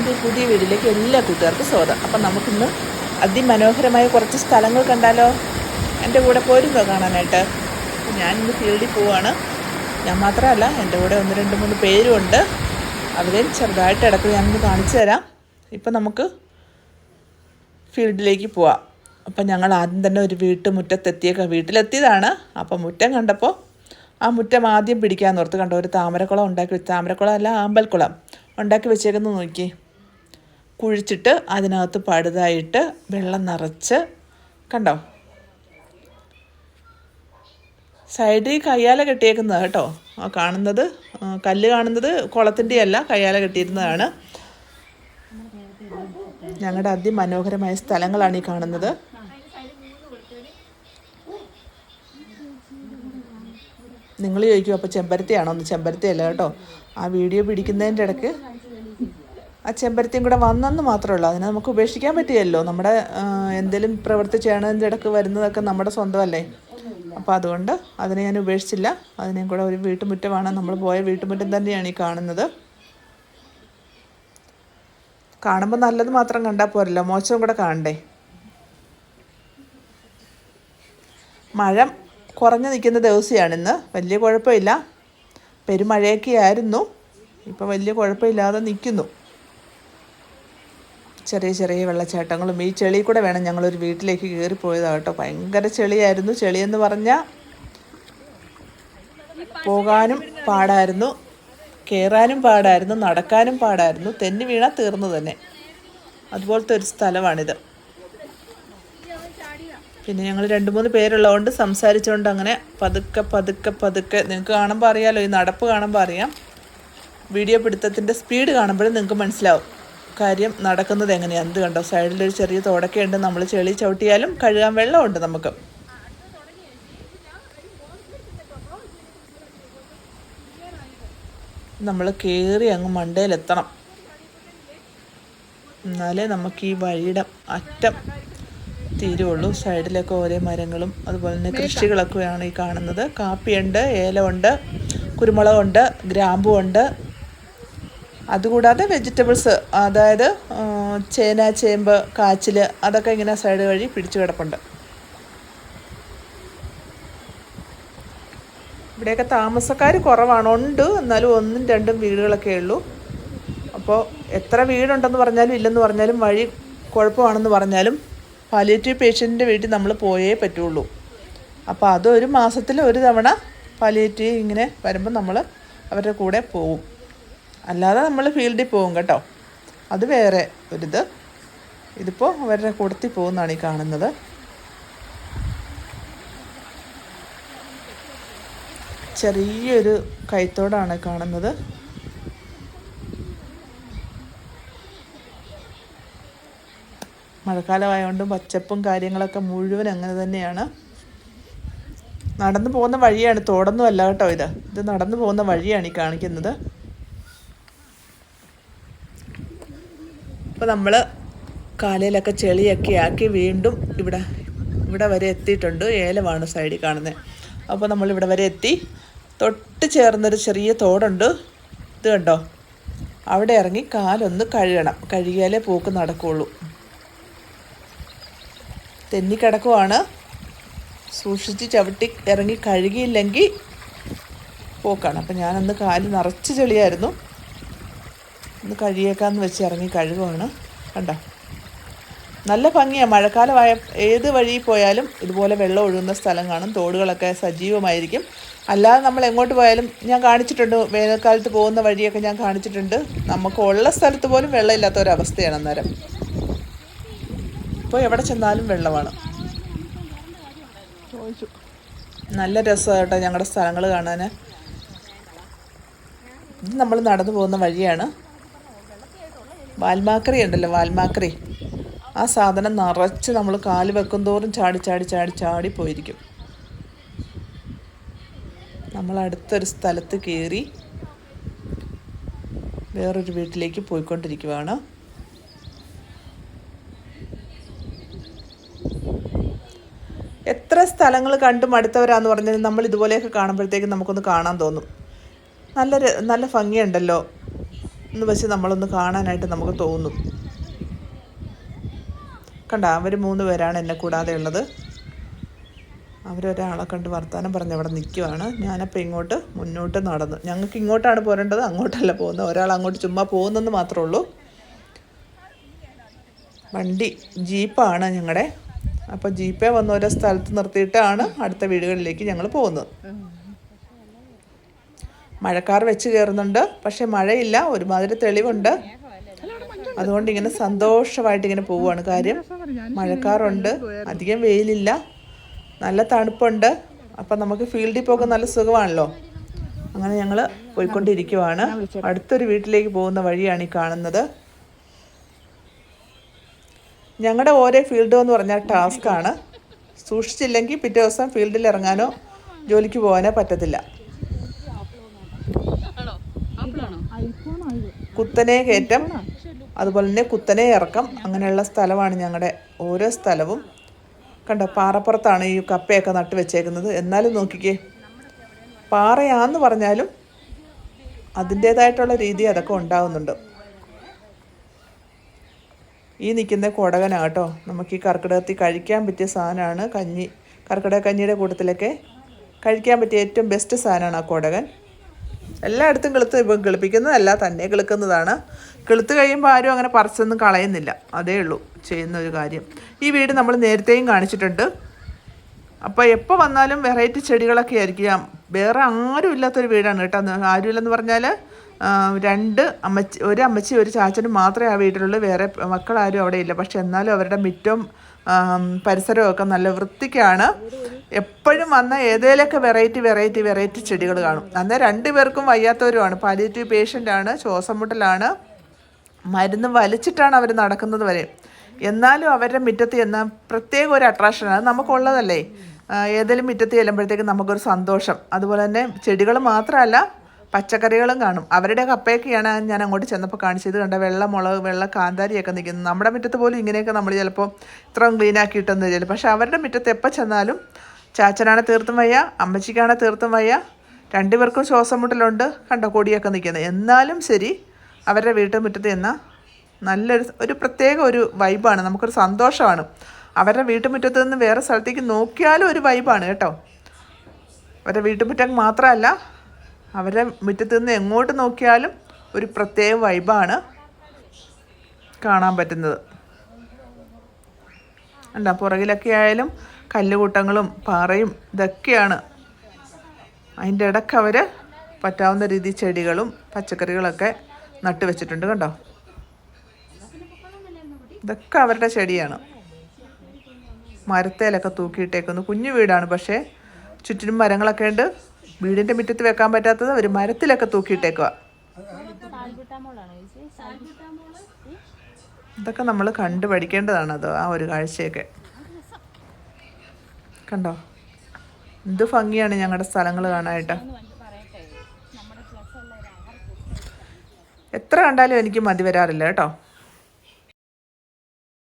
എന്റെ പുതിയ വീട്ടിലേക്ക് എല്ലാ കൂട്ടുകാർക്കും സ്വാഗതം. അപ്പം നമുക്കിന്ന് അതിമനോഹരമായ കുറച്ച് സ്ഥലങ്ങൾ കണ്ടാലോ? എന്റെ കൂടെ പോരുന്നോ കാണാനായിട്ട്? ഞാനിന്ന് ഫീൽഡിൽ പോവാണ്. ഞാൻ മാത്രമല്ല എന്റെ കൂടെ ഒന്ന് രണ്ട് മൂന്ന് പേരുമുണ്ട് അവരെയും ചെറുതായിട്ട് ഇടയ്ക്ക് ഞാനൊന്ന് കാണിച്ചു തരാം. ഇപ്പം നമുക്ക് ഫീൽഡിലേക്ക് പോവാം. അപ്പം ഞങ്ങൾ ആദ്യം തന്നെ ഒരു വീട്ടുമുറ്റത്തെത്തിയേക്ക വീട്ടിലെത്തിയതാണ്. അപ്പം മുറ്റം കണ്ടപ്പോൾ ആ മുറ്റം ആദ്യം പിടിക്കാൻ ഓർത്ത് കണ്ടോ? ഒരു താമരക്കുളം ഉണ്ടാക്കി താമരക്കുളം അല്ല ആമ്പൽക്കുളം. ഉണ്ടാക്കി വെച്ചേക്കുന്നത് നോക്കി കുഴിച്ചിട്ട് അതിനകത്ത് പടുതായിട്ട് വെള്ളം നിറച്ച് കണ്ടോ? സൈഡിൽ കയ്യാല കെട്ടിയേക്കുന്നത് കേട്ടോ. ആ കാണുന്നത് കല്ല് കാണുന്നത് കുളത്തിന്റെ അല്ല കയ്യാല കെട്ടിയിരുന്നതാണ്. ഞങ്ങളുടെ അതിമനോഹരമായ സ്ഥലങ്ങളാണ് ഈ കാണുന്നത്. നിങ്ങൾ ചോദിക്കും അപ്പോൾ ചെമ്പരത്തിയാണോ? ഒന്ന് ചെമ്പരത്തിയല്ല കേട്ടോ. ആ വീഡിയോ പിടിക്കുന്നതിന്റെ ഇടയ്ക്ക് ആ ചെമ്പരത്തിയും കൂടെ വന്നെന്ന് മാത്രമേ ഉള്ളൂ അതിനെ നമുക്ക് ഉപേക്ഷിക്കാൻ പറ്റിയല്ലോ. നമ്മുടെ എന്തെങ്കിലും പ്രവൃത്തി ചെയ്യണതിന്റെ ഇടയ്ക്ക് വരുന്നതൊക്കെ നമ്മുടെ സ്വന്തമല്ലേ? അപ്പോൾ അതുകൊണ്ട് അതിനെ ഞാൻ ഉപേക്ഷിച്ചില്ല. അതിനെയും കൂടെ ഒരു വീട്ടുമുറ്റമാണ് നമ്മൾ പോയ വീട്ടുമുറ്റം തന്നെയാണ് ഈ കാണുന്നത്. കാണുമ്പോൾ നല്ലത് മാത്രം കണ്ടാൽ പോരല്ലോ. മോശം കൂടെ കാണണ്ടേ? മഴ കുറഞ്ഞു നിൽക്കുന്ന ദിവസമാണിന്ന് വലിയ കുഴപ്പമില്ല. പെരുമഴയൊക്കെ ആയിരുന്നു ഇപ്പോൾ വലിയ കുഴപ്പമില്ലാതെ നിൽക്കുന്നു. ചെറിയ ചെറിയ വെള്ളച്ചാട്ടങ്ങളും ഈ ചെളി കൂടെ വേണം ഞങ്ങളൊരു വീട്ടിലേക്ക് കയറി പോയതാണ് കേട്ടോ. ഭയങ്കര ചെളിയായിരുന്നു. ചെളിയെന്ന് പറഞ്ഞാൽ പോകാനും പാടായിരുന്നു കയറാനും പാടായിരുന്നു നടക്കാനും പാടായിരുന്നു. തെന്നി വീണാൽ തീർന്നു തന്നെ. അതുപോലത്തെ ഒരു സ്ഥലമാണിത്. പിന്നെ ഞങ്ങൾ രണ്ട് മൂന്ന് പേരുള്ളതുകൊണ്ട് സംസാരിച്ചുകൊണ്ട് അങ്ങനെ പതുക്കെ പതുക്കെ പതുക്കെ നിങ്ങൾക്ക് കാണുമ്പോൾ അറിയാലോ ഈ നടപ്പ് കാണുമ്പോൾ അറിയാം. വീഡിയോ പിടുത്തത്തിന്റെ സ്പീഡ് കാണുമ്പോഴും നിങ്ങൾക്ക് മനസ്സിലാവും. കാര്യം നടക്കുന്നത് എങ്ങനെയാണ് എന്ത് കണ്ടോ? സൈഡിലൊരു ചെറിയ തോടൊക്കെ ഉണ്ട് നമ്മൾ ചെളി ചവിട്ടിയാലും കഴുകാൻ വെള്ളമുണ്ട് നമുക്ക്. നമ്മൾ കയറി അങ്ങ് മണ്ടയിലെത്തണം എന്നാലേ നമുക്ക് ഈ വഴിയുടെ അറ്റം തീരുള്ളൂ. സൈഡിലൊക്കെ ഓരോ മരങ്ങളും അതുപോലെ തന്നെ കൃഷികളൊക്കെയാണ് ഈ കാണുന്നത്. കാപ്പിയുണ്ട് ഏലമുണ്ട് കുരുമുളകുണ്ട് ഗ്രാമ്പുണ്ട് അതുകൂടാതെ വെജിറ്റബിൾസ് അതായത് ചേന ചേമ്പ് കാച്ചിൽ അതൊക്കെ ഇങ്ങനെ സൈഡ് വഴി പിടിച്ചു കിടപ്പുണ്ട്. ഇവിടെയൊക്കെ താമസക്കാർ കുറവാണ്. ഉണ്ട്. എന്നാലും ഒന്നും രണ്ടും വീടുകളൊക്കെ ഉള്ളൂ. അപ്പോൾ എത്ര വീടുണ്ടെന്ന് പറഞ്ഞാലും ഇല്ലെന്ന് പറഞ്ഞാലും വഴി കുഴപ്പമാണെന്ന് പറഞ്ഞാലും പാലിയേറ്റീവ് പേഷ്യന്റിന്റെ വീട്ടിൽ നമ്മൾ പോയേ പറ്റുള്ളൂ. അപ്പോൾ അത് ഒരു മാസത്തിൽ ഒരു തവണ പാലിയേറ്റീവ് ഇങ്ങനെ വരുമ്പോൾ നമ്മൾ അവരുടെ കൂടെ പോവും. അല്ലാതെ നമ്മൾ ഫീൽഡിൽ പോകും കേട്ടോ. അത് വേറെ ഒരിത്. ഇതിപ്പോൾ അവരുടെ കൂടത്തിൽ പോകുന്നതാണ് ഈ കാണുന്നത്. ചെറിയൊരു കൈത്തോടാണ് കാണുന്നത്. മഴക്കാലമായതുകൊണ്ട് പച്ചപ്പും കാര്യങ്ങളൊക്കെ മുഴുവൻ അങ്ങനെ തന്നെയാണ്. നടന്നു പോകുന്ന വഴിയാണ് തോടൊന്നും അല്ല കേട്ടോ ഇത്. ഇത് നടന്നു പോകുന്ന വഴിയാണ് ഈ കാണിക്കുന്നത്. അപ്പോൾ നമ്മൾ കാലയിലൊക്കെ ചെളിയൊക്കെ ആക്കി വീണ്ടും ഇവിടെ ഇവിടെ വരെ എത്തിയിട്ടുണ്ട്. ഏലമാണ് സൈഡിൽ കാണുന്നത് അപ്പോൾ നമ്മൾ ഇവിടെ വരെ എത്തി. തൊട്ട് ചേർന്നൊരു ചെറിയ തോടുണ്ട്. ഇത് കണ്ടോ? അവിടെ ഇറങ്ങി കാലൊന്ന് കഴുകണം. കഴുകിയാലേ പോക്ക് നടക്കുകയുള്ളൂ തെന്നിക്കിടക്കുവാണ്. സൂക്ഷിച്ച് ചവിട്ടി ഇറങ്ങി കഴുകിയില്ലെങ്കിൽ പോക്കാണ്. അപ്പം ഞാനന്ന് കാൽ നിറച്ച് ചെളിയായിരുന്നു. ഒന്ന് കഴിയേക്കാന്ന് വെച്ച് ഇറങ്ങി കഴുകുവാണ്. കണ്ടോ? നല്ല ഭംഗിയാണ് മഴക്കാലമായ ഏത് വഴി പോയാലും ഇതുപോലെ വെള്ളം ഒഴുകുന്ന സ്ഥലം കാണും. തോടുകളൊക്കെ സജീവമായിരിക്കും. അല്ലാതെ നമ്മൾ എങ്ങോട്ട് പോയാലും ഞാൻ കാണിച്ചിട്ടുണ്ട്. വേനൽക്കാലത്ത് പോകുന്ന വഴിയൊക്കെ ഞാൻ കാണിച്ചിട്ടുണ്ട്. നമുക്ക് ഉള്ള സ്ഥലത്ത് പോലും വെള്ളമില്ലാത്ത ഒരവസ്ഥയാണ് അന്നേരം. ഇപ്പോൾ എവിടെ ചെന്നാലും വെള്ളമാണ്. നല്ല രസമാണ് കേട്ടോ ഞങ്ങളുടെ സ്ഥലങ്ങൾ കാണാൻ നമ്മൾ നടന്നു പോകുന്ന വഴിയാണ്. വാൽമാക്രി ഉണ്ടല്ലോ വാൽമാക്രി. ആ സാധനം നിറച്ച് നമ്മൾ കാൽ വെക്കും തോറും ചാടി ചാടി ചാടി ചാടി പോയിരിക്കും. നമ്മൾ അടുത്തൊരു സ്ഥലത്ത് കയറി വേറൊരു വീട്ടിലേക്ക് പോയിക്കൊണ്ടിരിക്കുവാണ്. എത്ര സ്ഥലങ്ങൾ കണ്ടു മടുത്തവരാന്ന് പറഞ്ഞാൽ നമ്മൾ ഇതുപോലെയൊക്കെ കാണുമ്പോഴത്തേക്കും നമുക്കൊന്ന് കാണാൻ തോന്നും. നല്ല നല്ല ഭംഗിയുണ്ടല്ലോ. എന്ന് വെച്ച് നമ്മളൊന്ന് കാണാനായിട്ട് നമുക്ക് തോന്നും. കണ്ട അവർ മൂന്ന് പേരാണ് എന്നെ കൂടാതെ ഉള്ളത്. അവരൊരാളെ കണ്ട് വർത്തമാനം പറഞ്ഞ് അവിടെ നിൽക്കുവാണ് ഞാനപ്പോൾ ഇങ്ങോട്ട് മുന്നോട്ട് നടന്നു. ഞങ്ങൾക്ക് ഇങ്ങോട്ടാണ് പോരേണ്ടത് അങ്ങോട്ടല്ല പോകുന്നത്. ഒരാൾ അങ്ങോട്ട് ചുമ്മാ പോകുന്നെന്ന് മാത്രമേ ഉള്ളൂ. വണ്ടി ജീപ്പാണ് ഞങ്ങളുടെ അപ്പോൾ ജീപ്പേ വന്ന ഓരോ സ്ഥലത്ത് നിർത്തിയിട്ടാണ് അടുത്ത വീടുകളിലേക്ക് ഞങ്ങൾ പോകുന്നത്. മഴക്കാർ വെച്ച് കയറുന്നുണ്ട്. പക്ഷെ മഴയില്ല. ഒരുമാതിരി തെളിവുണ്ട്. അതുകൊണ്ട് ഇങ്ങനെ സന്തോഷമായിട്ട് ഇങ്ങനെ പോവുകയാണ്. കാര്യം മഴക്കാറുണ്ട്. അധികം വെയിലില്ല. നല്ല തണുപ്പുണ്ട്. അപ്പം നമുക്ക് ഫീൽഡിൽ പോകാൻ നല്ല സുഖമാണല്ലോ. അങ്ങനെ ഞങ്ങൾ പോയിക്കൊണ്ടിരിക്കുവാണ്. അടുത്തൊരു വീട്ടിലേക്ക് പോകുന്ന വഴിയാണ് ഈ കാണുന്നത്. ഞങ്ങളുടെ ഓരോ ഫീൽഡ് എന്ന് പറഞ്ഞാൽ ടാസ്ക്കാണ്. സൂക്ഷിച്ചില്ലെങ്കിൽ പിറ്റേ ദിവസം ഫീൽഡിൽ ഇറങ്ങാനോ ജോലിക്ക് പോകാനോ പറ്റത്തില്ല. കുത്തനെ കയറ്റം അതുപോലെ തന്നെ കുത്തനെ ഇറക്കം അങ്ങനെയുള്ള സ്ഥലമാണ് ഞങ്ങളുടെ ഓരോ സ്ഥലവും. കണ്ടോ പാറപ്പുറത്താണ് ഈ കപ്പയൊക്കെ നട്ട് വെച്ചേക്കുന്നത്. എന്നാലും നോക്കിക്കേ പാറയാന്ന് പറഞ്ഞാലും അതിന്റേതായിട്ടുള്ള രീതി അതൊക്കെ ഉണ്ടാകുന്നുണ്ട് ഈ നിൽക്കുന്ന കുടകനാണ് കേട്ടോ നമുക്ക് ഈ കർക്കിടകത്തിൽ കഴിക്കാൻ പറ്റിയ സാധനമാണ് കഞ്ഞി. കർക്കിടക കഞ്ഞിയുടെ കൂട്ടത്തിലൊക്കെ കഴിക്കാൻ പറ്റിയ ഏറ്റവും ബെസ്റ്റ് സാധനമാണ് ആ കൊടകൻ. എല്ലായിടത്തും കിളുത്ത് ഇപ്പം കിളിപ്പിക്കുന്നതല്ല തന്നെ കിളുക്കുന്നതാണ്. കിളുത്ത് കഴിയുമ്പോൾ ആരും അങ്ങനെ പറിച്ചൊന്നും കളയുന്നില്ല. അതേ ഉള്ളൂ ചെയ്യുന്ന ഒരു കാര്യം. ഈ വീട് നമ്മൾ നേരത്തെയും കാണിച്ചിട്ടുണ്ട്. അപ്പോൾ എപ്പോൾ വന്നാലും വെറൈറ്റി ചെടികളൊക്കെ ആയിരിക്കാം. വേറെ ആരും ഇല്ലാത്തൊരു വീടാണ് കേട്ടോ ആരും ആരുമില്ലെന്ന് പറഞ്ഞാൽ രണ്ട് അമ്മച്ചി ഒരു അമ്മച്ചി ഒരു ചാച്ചനും മാത്രമേ ആ വീട്ടിലുള്ളൂ. വേറെ മക്കളാരും അവിടെ ഇല്ല. പക്ഷെ എന്നാലും അവരുടെ മിറ്റവും പരിസരവും ഒക്കെ നല്ല വൃത്തിക്കാണ്. എപ്പോഴും വന്ന ഏതേലൊക്കെ വെറൈറ്റി വെറൈറ്റി വെറൈറ്റി ചെടികൾ കാണും. അന്ന് രണ്ടുപേർക്കും വയ്യാത്തവരുമാണ്. പാലിയേറ്റീവ് പേഷ്യന്റ് ആണ് ശ്വാസം മുട്ടലാണ് മരുന്ന് വലിച്ചിട്ടാണ് അവർ നടക്കുന്നത് വരെ. എന്നാലും അവരുടെ മുറ്റത്ത് എന്നാൽ പ്രത്യേക ഒരു അട്രാക്ഷനാണ് അത് നമുക്കുള്ളതല്ലേ. ഏതെങ്കിലും മുറ്റത്ത് ചെല്ലുമ്പോഴത്തേക്ക് നമുക്കൊരു സന്തോഷം. അതുപോലെ തന്നെ ചെടികൾ മാത്രമല്ല പച്ചക്കറികളും കാണും. അവരുടെ കപ്പയൊക്കെയാണ് ഞാൻ അങ്ങോട്ട് ചെന്നപ്പോൾ കാണിച്ചത്. കണ്ട വെള്ള മുളക് വെള്ള കാന്താരിയൊക്കെ നിൽക്കുന്നത് നമ്മുടെ മുറ്റത്ത് പോലും ഇങ്ങനെയൊക്കെ നമ്മൾ ചിലപ്പോൾ ഇത്രയും ക്ലീൻ ഇട്ടെന്ന് വെച്ചാൽ പക്ഷേ അവരുടെ മുറ്റത്ത് എപ്പോൾ ചെന്നാലും ചാച്ചനാണ് തീർത്തും വയ്യ അമ്മച്ചിക്കാണ് തീർത്തും വയ്യ. രണ്ടുപേർക്കും ശ്വാസം മുട്ടലുണ്ട് കണ്ടോ കൊടിയൊക്കെ നിൽക്കുന്നത്. എന്നാലും ശരി അവരുടെ വീട്ടുമുറ്റത്ത് ചെന്നാൽ നല്ലൊരു ഒരു പ്രത്യേക ഒരു വൈബാണ്. നമുക്കൊരു സന്തോഷമാണ്. അവരുടെ വീട്ടുമുറ്റത്ത് നിന്ന് വേറെ സ്ഥലത്തേക്ക് നോക്കിയാലും ഒരു വൈബാണ് കേട്ടോ. അവരുടെ വീട്ടുമുറ്റം മാത്രമല്ല അവരുടെ മുറ്റത്ത് നിന്ന് എങ്ങോട്ട് നോക്കിയാലും ഒരു പ്രത്യേക വൈബാണ് കാണാൻ പറ്റുന്നത്. എന്താ പുറകിലൊക്കെ ആയാലും കല്ലുകൂട്ടങ്ങളും പാറയും ഇതൊക്കെയാണ്. അതിന്റെ ഇടയ്ക്ക് അവർ പറ്റാവുന്ന രീതി ചെടികളും പച്ചക്കറികളൊക്കെ നട്ടു വെച്ചിട്ടുണ്ട് കണ്ടോ? ഇതൊക്കെ അവരുടെ ചെടിയാണ്. മരത്തേലൊക്കെ തൂക്കിയിട്ടേക്കുന്നു. കുഞ്ഞു വീടാണ് പക്ഷേ ചുറ്റിനും മരങ്ങളൊക്കെ ഉണ്ട്. വീടിന്റെ മുറ്റത്ത് വെക്കാൻ പറ്റാത്തത് അവർ മരത്തിലൊക്കെ തൂക്കിയിട്ടേക്കുക ഇതൊക്കെ നമ്മൾ കണ്ടു പഠിക്കേണ്ടതാണ് അത് ആ ഒരു കാഴ്ചയൊക്കെ. കണ്ടോ? എന്ത് ഭംഗിയാണ് ഞങ്ങളുടെ സ്ഥലങ്ങൾ കാണാനായിട്ട്. എത്ര കണ്ടാലും എനിക്ക് മതി വരാറില്ല കേട്ടോ?